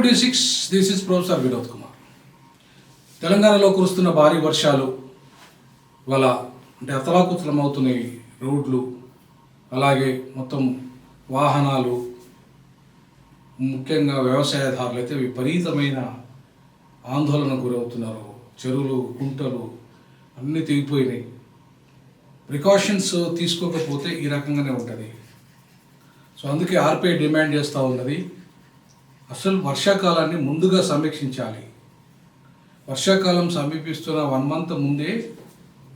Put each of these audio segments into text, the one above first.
Twenty six this is professor Vinod Kumar తెలంగాణలో కురుస్తున్న భారీ వర్షాలు వల్ల అంటే అతలాకుతలం అవుతున్నాయి రోడ్లు అలాగే మొత్తం వాహనాలు ముఖ్యంగా వ్యవసాయదారులు అయితే విపరీతమైన ఆందోళనకు గురవుతున్నారు. చెరువులు గుంటలు అన్నీ తెగిపోయినాయి. ప్రికాషన్స్ తీసుకోకపోతే ఈ రకంగానే ఉంటుంది. సో అందుకే ఆర్పిఐ డిమాండ్ చేస్తూ ఉన్నది. అసలు వర్షాకాలాన్ని ముందుగా సమీక్షించాలి. వర్షాకాలం సమీపిస్తున్న వన్ మంత్ ముందే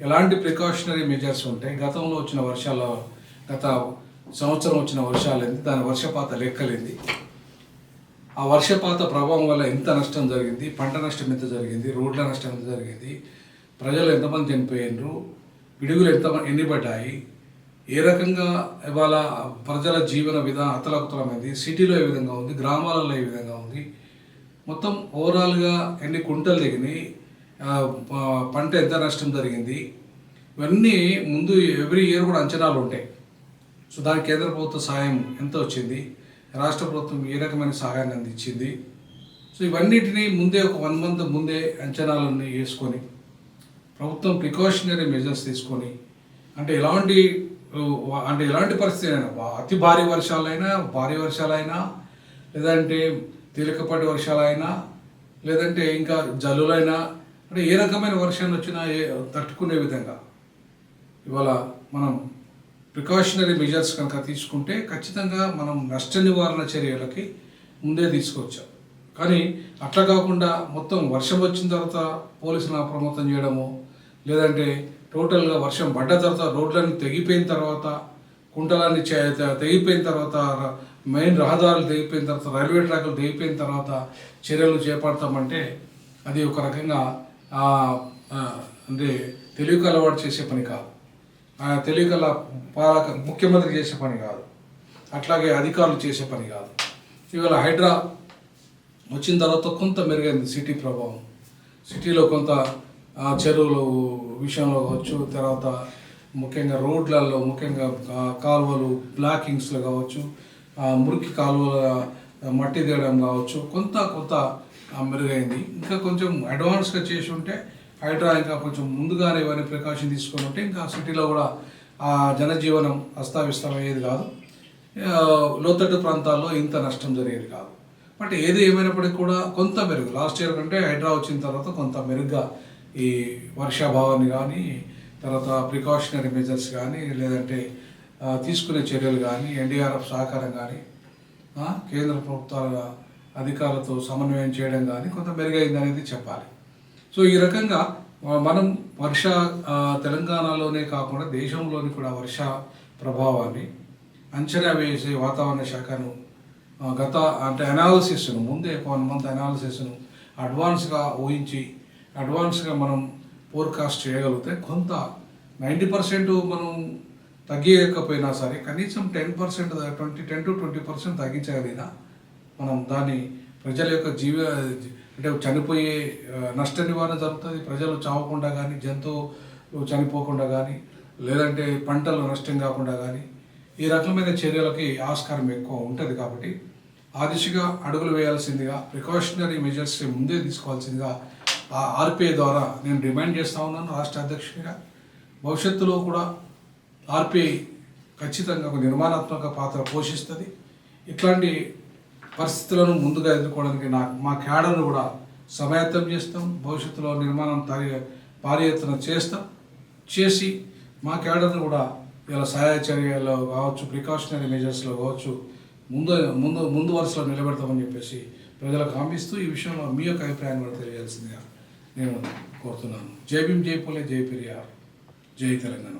ఎలాంటి ప్రికాషనరీ మెజర్స్ ఉంటాయి? గతంలో వచ్చిన వర్షాల గత సంవత్సరం వచ్చిన వర్షాలేంది దాని వర్షపాత లెక్కలేంది. ఆ వర్షపాత ప్రభావం వల్ల ఎంత నష్టం జరిగింది? పంట నష్టం ఎంత జరిగింది? రోడ్ల నష్టం ఎంత జరిగింది? ప్రజలు ఎంతమంది చనిపోయినారు? పిడుగులు ఎంత ఎన్ని పడ్డాయి? ఏ రకంగా ఇవాళ ప్రజల జీవన విధానం అతలకుతలమైంది సిటీలో ఏ విధంగా ఉంది? గ్రామాలలో ఏ విధంగా ఉంది? మొత్తం ఓవరాల్గా ఎన్ని కుంటలు దిగినాయి పంట ఎంత నష్టం జరిగింది? ఇవన్నీ ముందు ఎవ్రీ ఇయర్ కూడా అంచనాలు ఉంటాయి. సో దానికి కేంద్ర ప్రభుత్వ సహాయం ఎంత వచ్చింది? రాష్ట్ర ప్రభుత్వం ఏ రకమైన సహాయాన్ని అందించింది? సో ఇవన్నిటిని ముందే ఒక వన్ మంత్ ముందే అంచనాలన్నీ వేసుకొని ప్రభుత్వం ప్రికాషనరీ మెజర్స్ తీసుకొని అంటే ఎలాంటి అంటే ఎలాంటి పరిస్థితి అయినా అతి భారీ వర్షాలైనా భారీ వర్షాలైనా లేదంటే తేలికపాటి వర్షాలైనా లేదంటే ఇంకా జల్లులైనా అంటే ఏ రకమైన వర్షాలు వచ్చినా ఏ తట్టుకునే విధంగా. ఇవాళ మనం ప్రికాషనరీ మెజర్స్ కనుక తీసుకుంటే ఖచ్చితంగా మనం నష్ట నివారణ చర్యలకి ముందే తీసుకొచ్చాం. కానీ అట్లా కాకుండా మొత్తం వర్షం వచ్చిన తర్వాత పోలీసులను అప్రమత్తం చేయడము లేదంటే టోటల్గా వర్షం పడ్డ తర్వాత రోడ్లన్నీ తెగిపోయిన తర్వాత కుంటలన్నీ చే- తెగిపోయిన తర్వాత మెయిన్ రహదారులు తెగిపోయిన తర్వాత రైల్వే ట్రాకులు తెగిపోయిన తర్వాత చర్యలు చేపడతామంటే అది ఒక రకంగా అంటే తెలివికి అలవాటు చేసే పని కాదు. ఆ తెలివికల పాలక ముఖ్యమంత్రి చేసే పని కాదు. అట్లాగే అధికారులు చేసే పని కాదు. ఇవాళ హైడ్రా వచ్చిన తర్వాత కొంత మెరుగైంది సిటీ ప్రభావం. సిటీలో కొంత చెరువులు విషయంలో కావచ్చు తర్వాత ముఖ్యంగా రోడ్లలో ముఖ్యంగా కాలువలు బ్లాకింగ్స్లో కావచ్చు మురికి కాలువల మట్టి తీయడం కావచ్చు కొంత కొంత మెరుగైంది. ఇంకా కొంచెం అడ్వాన్స్గా చేసి ఉంటే హైడ్రా ఇంకా కొంచెం ముందుగానే ఇవన్నీ ప్రికాషన్ తీసుకొని ఉంటే ఇంకా సిటీలో కూడా ఆ జనజీవనం అస్తావ్యస్తమయ్యేది కాదు. లోతట్టు ప్రాంతాల్లో ఇంత నష్టం జరిగేది కాదు. బట్ ఏది ఏమైనప్పటికీ కూడా కొంత మెరుగు. లాస్ట్ ఇయర్ కంటే హైడ్రా వచ్చిన తర్వాత కొంత మెరుగ్గా ఈ వర్షాభావాన్ని కానీ తర్వాత ప్రికాషనరీ మెజర్స్ కానీ లేదంటే తీసుకునే చర్యలు కానీ ఎన్డీఆర్ఎఫ్ సహకారం కానీ కేంద్ర ప్రభుత్వాల అధికారులతో సమన్వయం చేయడం కానీ కొంత మెరుగైంది అనేది చెప్పాలి. సో ఈ రకంగా మనం వర్ష తెలంగాణలోనే కాకుండా దేశంలోని కూడా వర్ష ప్రభావాన్ని అంచనా వేసే వాతావరణ శాఖను గత అంటే అనాలిసిస్ను ముందే వన్ మంత్ అనాలిసిస్ను అడ్వాన్స్గా ఊహించి అడ్వాన్స్గా మనం ఫోర్కాస్ట్ చేయగలిగితే కొంత నైంటీ పర్సెంట్ మనం తగ్గియకపోయినా సరే కనీసం ten percent twenty ten to twenty percent తగ్గించగలిగినా మనం దాన్ని ప్రజల యొక్క జీవ అంటే చనిపోయే నష్ట నివారణ జరుగుతుంది. ప్రజలు చావకుండా కానీ జంతువులు చనిపోకుండా కానీ లేదంటే పంటలు నష్టం కాకుండా కానీ ఈ రకమైన చర్యలకి ఆస్కారం ఎక్కువ ఉంటుంది కాబట్టి ఆ దిశగా అడుగులు వేయాల్సిందిగా ప్రికాషనరీ మెజర్స్ ముందే తీసుకోవాల్సిందిగా ఆ ఆర్పిఐ ద్వారా నేను డిమాండ్ చేస్తా ఉన్నాను రాష్ట్ర అధ్యక్షునిగా భవిష్యత్తులో కూడా ఆర్పిఐ ఖచ్చితంగా ఒక నిర్మాణాత్మక పాత్ర పోషిస్తుంది. ఇట్లాంటి పరిస్థితులను ముందుగా ఎదుర్కోవడానికి నా మా క్యాడర్ను కూడా సమాయత్తం చేస్తాం. భవిష్యత్తులో నిర్మాణం తరి భారీ చేస్తాం. చేసి మా క్యాడర్ను కూడా ఇలా సహాయ చర్యల్లో కావచ్చు ప్రికాషనరీ మెజర్స్లో కావచ్చు ముందు ముందు ముందు వరుసలో నిలబెడతామని చెప్పేసి ప్రజలకు హామీస్తూ ఈ విషయంలో మీ యొక్క అభిప్రాయాన్ని కూడా తెలియాల్సిందిగా నేను కోరుతున్నాను. జై భీమ్ జై పూలే జై పెరియార్. జై తెలంగాణ.